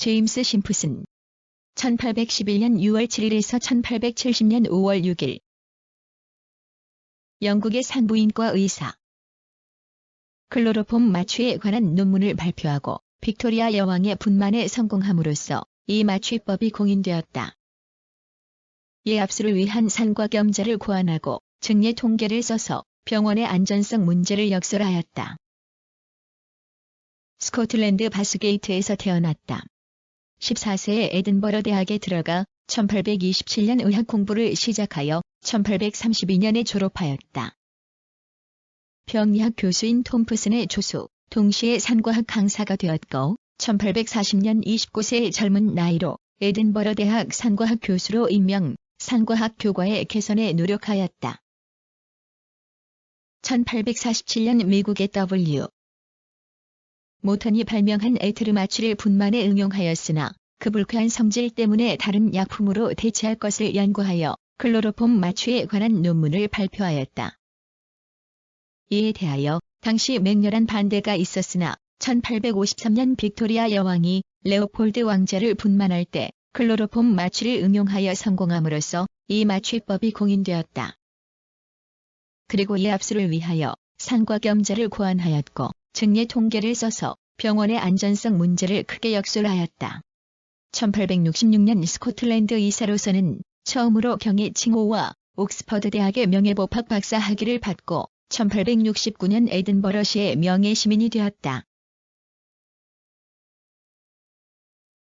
제임스 심프슨 1811년 6월 7일에서 1870년 5월 6일 영국의 산부인과 의사 클로로폼 마취에 관한 논문을 발표하고 빅토리아 여왕의 분만에 성공함으로써 이 마취법이 공인되었다. 이 압수를 위한 산과 겸자를 고안하고 증례 통계를 써서 병원의 안전성 문제를 역설하였다. 스코틀랜드 바스게이트에서 태어났다. 14세에 에든버러 대학에 들어가 1827년 의학 공부를 시작하여 1832년에 졸업하였다. 병리학 교수인 톰프슨의 조수, 동시에 산과학 강사가 되었고 1840년 29세의 젊은 나이로 에든버러 대학 산과학 교수로 임명, 산과학 교과의 개선에 노력하였다. 1847년 미국의 W. 모턴이 발명한 에트르마취를 분만에 응용하였으나 그 불쾌한 성질 때문에 다른 약품으로 대체할 것을 연구하여 클로로폼 마취에 관한 논문을 발표하였다. 이에 대하여 당시 맹렬한 반대가 있었으나 1853년 빅토리아 여왕이 레오폴드 왕자를 분만할 때 클로로폼 마취를 응용하여 성공함으로써 이 마취법이 공인되었다. 그리고 이 압수를 위하여 산과 겸자를 고안하였고 증례 통계를 써서 병원의 안전성 문제를 크게 역설하였다. 1866년 스코틀랜드 이사로서는 처음으로 경의 칭호와 옥스퍼드 대학의 명예법학 박사 학위를 받고 1869년 에든버러시의 명예 시민이 되었다.